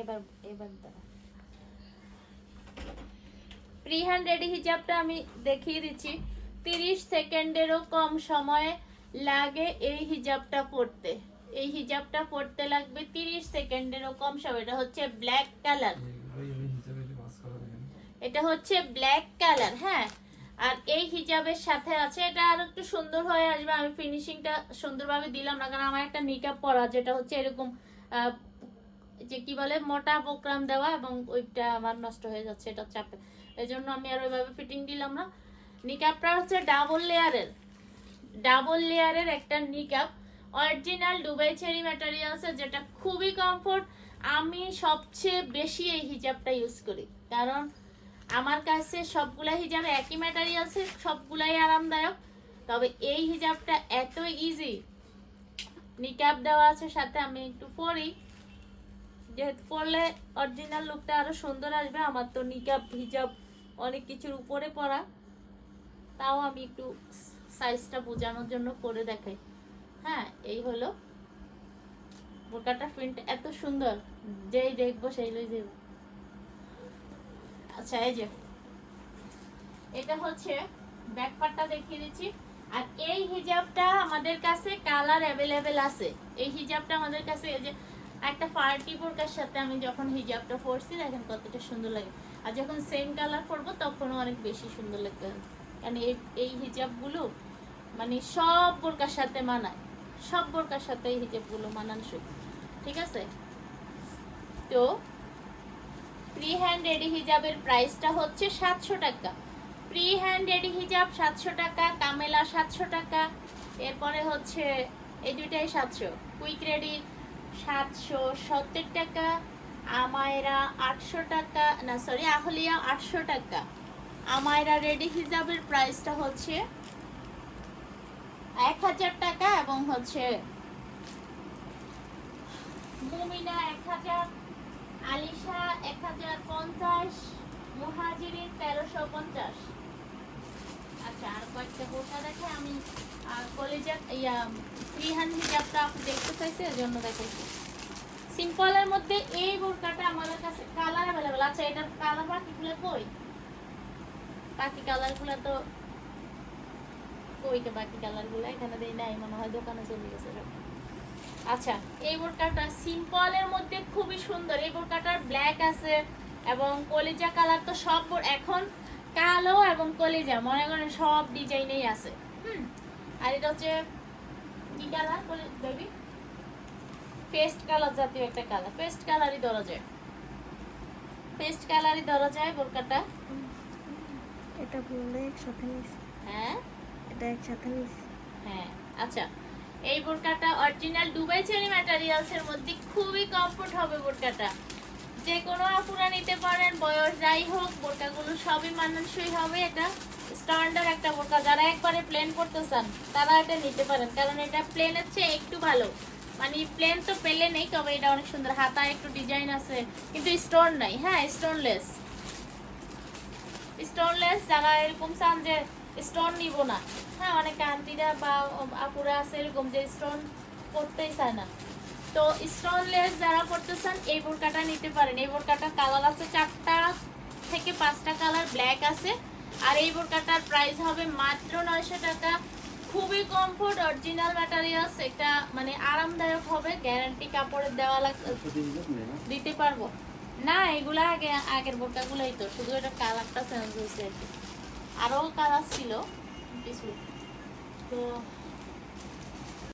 এবার এবার দাঁড়া ফ্রি হ্যান্ড রেডি হিজাবটা আমি দেখিয়ে দিচ্ছি। তিরিশ সেকেন্ডেরও কম সময় লাগে এই হিজাবটা পরতে। এই হিজাবটা পরতে লাগবে তিরিশ সেকেন্ডেরও কম সময়। এটা হচ্ছে ব্ল্যাক কালার। এটা হচ্ছে ব্ল্যাক কালার হ্যাঁ। আর এই হিজাবের সাথে আছে এটা আর একটু সুন্দর হয়ে আসবে। আমি ফিনিশিংটা সুন্দরভাবে দিলাম না কারণ আমার একটা নিকাপ পরা যেটা হচ্ছে এরকম যে কি বলে, মোটা প্রোগ্রাম দেওয়া এবং ওইটা আমার নষ্ট হয়ে যাচ্ছে, এটা চাপে। এই জন্য আমি আর ওইভাবে ফিটিং দিলাম না। নিকাপটা হচ্ছে ডাবল লেয়ারের ডাবল লেয়ারের একটা নিকাপ। অরিজিনাল দুবাই চেরি ম্যাটেরিয়ালসের যেটা খুবই কমফোর্ট আমি সবচেয়ে বেশি এই হিজাবটা ইউজ করি। কারণ আমার কাছে সবগুলা হিজাব একই ম্যাটেরিয়ালসের সবগুলাই আরামদায়ক। তবে এই হিজাবটা এত ইজি নিকাপ দেওয়া আছে সাথে আমি একটু পরি। যেহেতু পরলে অরিজিনাল লুকটা আরও সুন্দর আসবে, আমার তো নিকাপ হিজাব অনেক কিছুর উপরে পরা। তাও আমি একটু সাইজটা বোঝানোর জন্য করে দেখাই। হ্যাঁ এই হলো বোরকাটা প্রিন্ট এত সুন্দর। যেই দেখব সেই লই যাব আচ্ছা এই যে। এটা হচ্ছে ব্যাক পার্টটা দেখিয়ে দিচ্ছি। আর এই হিজাবটা আমাদের কাছে কালার অ্যাভেলেবেল আছে। এই হিজাবটা আমাদের কাছে, এই যে একটা পার্টি বোরকার সাথে আমি যখন হিজাবটা পরছি, দেখেন কতটা সুন্দর লাগে। আর যখন সেম কালার পরবো, তখনও অনেক বেশি সুন্দর লাগবে। কারণ এই এই হিজাবগুলো মানে সব বোরকার সাথে মানায়। সব বোরকার সাথে এই হিজাবগুলো মানানসই। ঠিক আছে? তো ফ্রি হ্যান্ড রেডি হিজাবের প্রাইসটা হচ্ছে সাতশো টাকা। ফ্রি হ্যান্ড রেডি হিজাব সাতশো টাকা কামেলা সাতশো টাকা, এরপরে হচ্ছে, এই দুইটাই সাতশো। কুইক রেডি সাতশো সত্তর টাকা, আমায়রা আটশো টাকা, না সরি আহলিয়া আটশো টাকা। আমায়রা রেডি হিজাবের প্রাইসটা হচ্ছে এক হাজার টাকা এবং হচ্ছে মুমিনা এক হাজার, আলিশা এক হাজার পঞ্চাশ মুহাজিরিন তেরোশো পঞ্চাশ। আচ্ছা আর কয়েকটা বোরকা দেখে আমি কলেজে ইয়া আপনি দেখতে চাইছে জন্য দেখাইছি। সিম্পলের মধ্যে এই বোরকাটা আমাদের কাছে কালার অ্যাভেলেবেল আচ্ছা এটার কালার বাকিগুলো কই? বাকি কালারগুলো তো কইটা বাকি কালারগুলো এখানে দেই নাই, মনে হয় দোকানে চলে গেছে আচ্ছা এই বোরকাটা সিম্পলের মধ্যে খুবই সুন্দর। এই বোরকাটার ব্ল্যাক আছে এবং কলিজা কালার তো সব এখন কালো এবং কলিজা, মনে করেন সব ডিজাইনেই আছে। হুম? আর এটা হচ্ছে কি কালার বেবি পেস্ট কালার জাতীয় একটা কালার পেস্ট কালারই ধরা যায়। পেস্ট কালারই ধরা যায় বোরকাটা। এটা বললে একসাথে নিস হ্যাঁ? এটা একসাথে নিস হ্যাঁ আচ্ছা। এই বোরকাটা অরিজিনাল দুবাই চেরি ম্যাটেরিয়ালস এর মধ্যে খুবই কমফোর্ট হবে বোরকাটা। যে কোনো আপুরা নিতে পারেন বয়স যাই হোক বোরকাগুলো সবই মানানসই হবে এটা। স্ট্যান্ডার্ড একটা বোরকা। যারা একবারে প্লেন করতে চান তারা এটা নিতে পারেন। কারণ এটা প্লেনের চেয়ে একটু ভালো। মানে প্লেন তো পেলে নেই, তবে এটা অনেক সুন্দর। হাতায় একটু ডিজাইন আছে, কিন্তু স্টোন নাই। হ্যাঁ স্টোনলেস স্টোনলেস যারা এরকম চান যে স্টোন নিব না। হ্যাঁ অনেক আন্টিরা বা আপুরা আছে এরকম যে স্টোন করতেই চায় না। তো স্টোনলেস যারা করতে চান এই বোরকাটা নিতে পারেন। এই বোরকাটার কালার আছে চারটা থেকে পাঁচটা কালার ব্ল্যাক আছে। আর এই বোরকাটার প্রাইস হবে মাত্র নয়শো টাকা। খুবই কমফোর্ট অরিজিনাল ম্যাটেরিয়ালস এটা মানে আরামদায়ক হবে গ্যারান্টি কাপড়ের দেওয়া লাগবে দিতে পারব। না, এগুলা আগে আগের বোরকাগুলোই তো, শুধু এটা কালারটা চেঞ্জ হয়েছে আরও কালার ছিল তো